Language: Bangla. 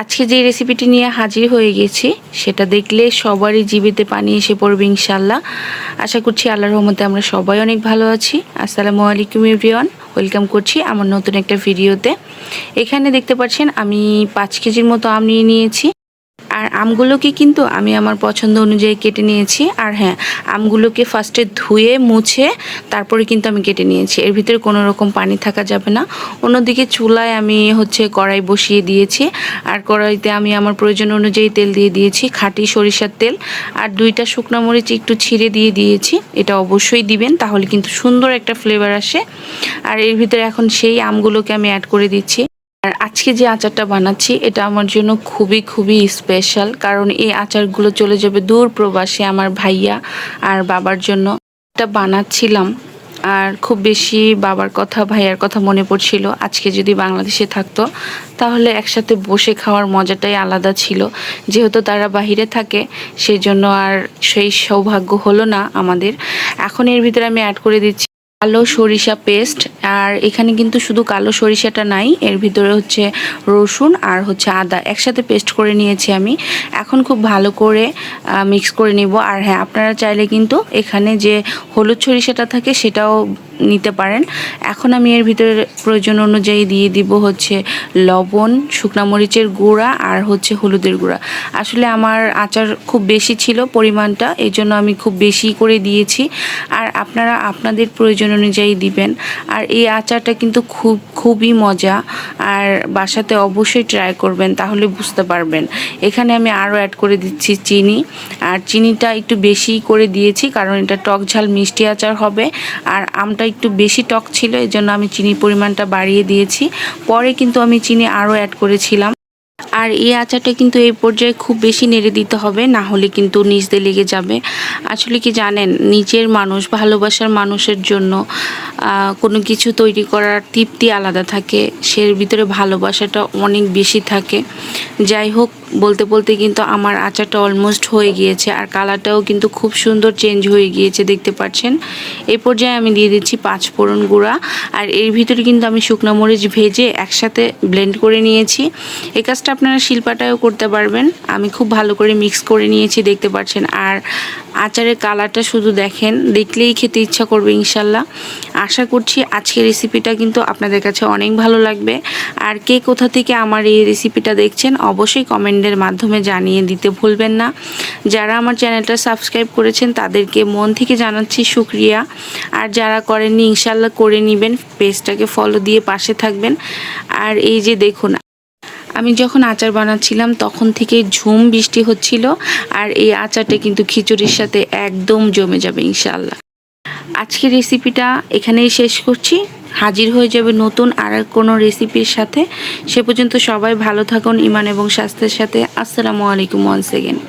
আজকে যে রেসিপিটি নিয়ে হাজির হয়ে গেছি, সেটা দেখলে সবারই জীবিতে পানি এসে পড়বে ইনশাল্লাহ আশা করছি আল্লাহর রহমতে আমরা সবাই অনেক ভালো আছি। আসসালামু আলাইকুম ইউরিয়ান ওয়েলকাম করছি আমার নতুন একটা ভিডিওতে এখানে দেখতে পাচ্ছেন আমি পাঁচ কেজির মতো আম নিয়ে নিয়েছি। আর আমগুলোকে কিন্তু আমি আমার পছন্দ অনুযায়ী কেটে নিয়েছি। আর হ্যাঁ আমগুলোকে ফার্স্টে ধুয়ে, মুছে, তারপরে কিন্তু আমি কেটে নিয়েছি। এর ভিতরে কোনো রকম পানি থাকা যাবে না। অন্যদিকে চুলায় আমি হচ্ছে কড়াই বসিয়ে দিয়েছি। আর কড়াইতে আমি আমার প্রয়োজন অনুযায়ী তেল দিয়ে দিয়েছি, খাঁটি সরিষার তেল। আর দুইটা শুকনো মরিচ একটু ছিঁড়ে দিয়ে দিয়েছি। এটা অবশ্যই দিবেন, তাহলে কিন্তু সুন্দর একটা ফ্লেভার আসে। আর এর ভিতরে এখন সেই আমগুলোকে আমি অ্যাড করে দিচ্ছি। আর আজকে যে আচারটা বানাচ্ছি, এটা আমার জন্য খুবই খুবই স্পেশাল কারণ এই আচারগুলো চলে যাবে দূর প্রবাসে আমার ভাইয়া আর বাবার জন্য। এটা বানাচ্ছিলাম আর খুব বেশি বাবার কথা, ভাইয়ার কথা মনে পড়ছিল। আজকে যদি বাংলাদেশে থাকতো, তাহলে একসাথে বসে খাওয়ার মজাটাই আলাদা ছিল। যেহেতু তারা বাহিরে থাকে সেই জন্য আর সেই সৌভাগ্য হলো না আমাদের। এখন এর ভিতরে আমি অ্যাড করে দিচ্ছি কালো সরিষা পেস্ট, আর এখানে কিন্তু শুধু কালো সরিষাটা নাই, এর ভিতরে হচ্ছে রসুন আর হচ্ছে আদা। একসাথে পেস্ট করে নিয়েছি আমি। এখন খুব ভালো করে মিক্স করে নিব। আর হ্যাঁ আপনারা চাইলে কিন্তু এখানে যে হলুদ সরিষাটা থাকে সেটাও নিতে পারেন। এখন আমি এর ভিতরে প্রয়োজন অনুযায়ী দিয়ে দিব হচ্ছে লবণ, শুকনা মরিচের গুঁড়া আর হচ্ছে হলুদের গুঁড়া। আসলে আমার আচার খুব বেশি ছিল পরিমাণটা এই জন্য আমি খুব বেশি করে দিয়েছি। আর আপনারা, আপনাদের প্রয়োজন অনুযায়ী দিবেন। আর এই আচারটা কিন্তু খুব, খুবই মজা। আর বাসাতে অবশ্যই ট্রাই করবেন, তাহলে বুঝতে পারবেন। এখানে আমি আরও অ্যাড করে দিচ্ছি চিনি। আর চিনিটা একটু বেশি করে দিয়েছি, কারণ এটা টক ঝাল মিষ্টি আচার হবে। আর আমটা একটু বেশি টক ছিল এই জন্য আমি চিনির পরিমাণটা বাড়িয়ে দিয়েছি। পরে কিন্তু আমি চিনি আরও অ্যাড করেছিলাম। আর এই আচারটা কিন্তু এই পর্যায়ে খুব বেশি নেড়ে দিতে হবে, না হলে কিন্তু নিচ লেগে যাবে। আসলে কি জানেন, নিজের মানুষ, ভালোবাসার মানুষের জন্য কোনো কিছু তৈরি করার তৃপ্তি আলাদা থাকে। সে ভিতরে ভালোবাসাটা অনেক বেশি থাকে। যাই হোক বলতে বলতে কিন্তু আমার আচারটা অলমোস্ট হয়ে গিয়েছে আর কালারটাও কিন্তু খুব সুন্দর চেঞ্জ হয়ে গিয়েছে দেখতে পাচ্ছেন। এই পর্যায়ে আমি দিয়ে দিচ্ছি পাঁচ ফোড়ন গুঁড়া আর এর ভিতরে কিন্তু আমি শুকনো মরিচ ভেজে একসাথে ব্লেন্ড করে নিয়েছি। এই কাজটা আপনারা শিল্পাটাও করতে পারবেন। আমি খুব ভালো করে মিক্স করে নিয়েছি দেখতে পাচ্ছেন। আর আচারের কালারটা শুধু দেখেন, দেখলেই খেতে ইচ্ছা করবে ইনশাল্লাহ। আশা করছি আজকের রেসিপিটা কিন্তু আপনাদের কাছে অনেক ভালো লাগবে। আর কে কোথা থেকে আমার এই রেসিপিটা দেখছেন, অবশ্যই কমেন্টের মাধ্যমে জানিয়ে দিতে ভুলবেন না। যারা আমার চ্যানেলটা সাবস্ক্রাইব করেছেন, তাদেরকে মন থেকে জানাচ্ছি সুক্রিয়া আর যারা করেননি, ইনশাল্লাহ করে নেবেন, পেজটাকে ফলো দিয়ে পাশে থাকবেন। আর এই যে দেখুন আমি যখন আচার বানাচ্ছিলাম, তখন থেকে ঝুম বৃষ্টি হচ্ছিল আর এই আচারটা কিন্তু খিচুড়ির সাথে একদম জমে যাবে ইনশাল্লাহ আজকের রেসিপিটা এখানেই শেষ করছি। হাজির হয়ে যাবে নতুন আর কোনো রেসিপির সাথে। সে পর্যন্ত সবাই ভালো থাকুন ইমান এবং স্বাস্থ্যের সাথে। আসসালামু আলাইকুম ওয়ান সেকেন্ড